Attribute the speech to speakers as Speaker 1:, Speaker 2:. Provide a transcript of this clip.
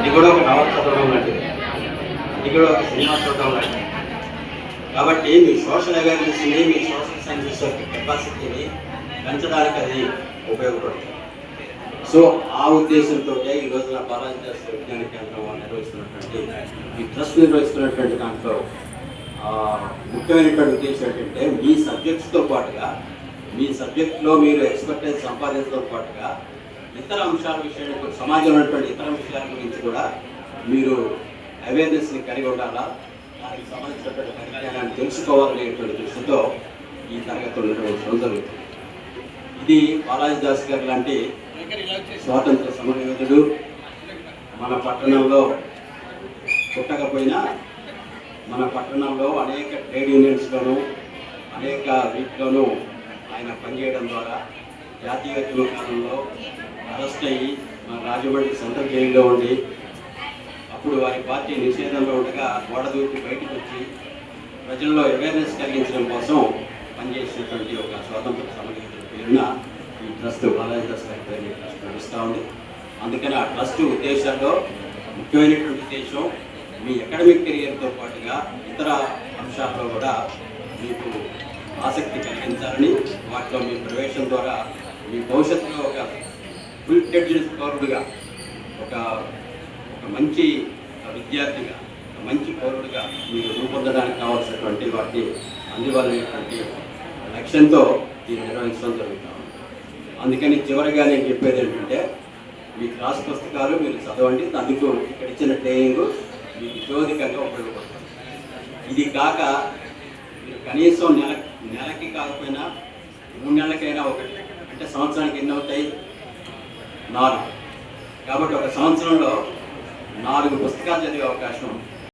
Speaker 1: ఇది కూడా ఒక నవల లాంటిది ఇది కూడా ఒక సినిమా చూడడం లాంటిది కాబట్టి మీ సోషల్ అవేర్నెస్ని మీ సోషల్ సైన్సెస్ యొక్క కెపాసిటీని పెంచడానికి అది ఉపయోగపడుతుంది. సో ఆ ఉద్దేశంతో ఈ రోజున బాలాజీ విజ్ఞాన కేంద్రం వాళ్ళు నిర్వహిస్తున్నటువంటి ఈ ట్రస్ట్ నిర్వహిస్తున్నటువంటి దాంట్లో ముఖ్యమైనటువంటి ఉద్దేశం ఏంటంటే మీ సబ్జెక్ట్స్తో పాటుగా మీ సబ్జెక్ట్లో మీరు ఎక్స్పర్టైజ్ సంపాదించడంతో పాటుగా ఇతర అంశాల విషయంలో సమాజంలో ఉన్నటువంటి ఇతర విషయాల గురించి కూడా మీరు అవేర్నెస్ని కలిగి ఉండాలా? దానికి సంబంధించినటువంటి పరిజ్ఞానాన్ని తెలుసుకోవాలనేటువంటి దృష్టితో ఈ తరగతులు నిర్వహించడం జరుగుతుంది. ఇది బాలాజీ దాస్ గారు లాంటి స్వాతంత్ర సమరయోధుడు. మన పట్టణంలో పుట్టకపోయినా మన పట్టణంలో అనేక ట్రేడ్ యూనియన్స్లోనూ అనేక వీటిలోనూ ఆయన పనిచేయడం ద్వారా జాతీయ కాలంలో అరెస్ట్ అయ్యి మన రాజమండ్రి సెంట్రల్ జైల్లో ఉండి అప్పుడు వారి పార్టీ నిషేధంలో ఉండగా గోడ దూకి బయటకు వచ్చి ప్రజల్లో అవేర్నెస్ కలిగించడం కోసం పనిచేసినటువంటి ఒక స్వాతంత్ర సమరయోధుల పేరున ఈ ట్రస్ట్ బాలాజీ ట్రస్ట్ గారి ట్రస్ట్ నడుస్తూ ఉంది. అందుకని ఆ ట్రస్ట్ ఉద్దేశాల్లో ముఖ్యమైనటువంటి ఉద్దేశం మీ అకాడమిక్ కెరియర్తో పాటుగా ఇతర అంశాల్లో కూడా మీకు ఆసక్తి కలిగించాలని వాటిలో మీ ప్రవేశం ద్వారా మీ భవిష్యత్తులో ఒక ఇంటెలిజెన్స్ పౌరుడుగా ఒక ఒక మంచి విద్యార్థిగా ఒక మంచి పౌరుడిగా మీరు రూపొందడానికి కావాల్సినటువంటి వాటిని అందివ్వాలనేటువంటి లక్ష్యంతో దీన్ని నిర్వహించడం జరుగుతాం అందుకని చివరిగా నేను చెప్పేది ఏంటంటే మీ క్లాస్ పుస్తకాలు మీరు చదవండి అందుకు ఇక్కడ ఇచ్చిన ట్రైనింగ్ మీకు జ్యోతికంగా ఉపయోగపడుతుంది. ఇది కాక మీరు కనీసం నెల నెలకి కాకపోయినా మూడు నెలలకైనా ఒకటి అంటే సంవత్సరానికి ఎన్ని అవుతాయి? నాలుగు. కాబట్టి ఒక సంవత్సరంలో నాలుగు పుస్తకాలు చదివే అవకాశం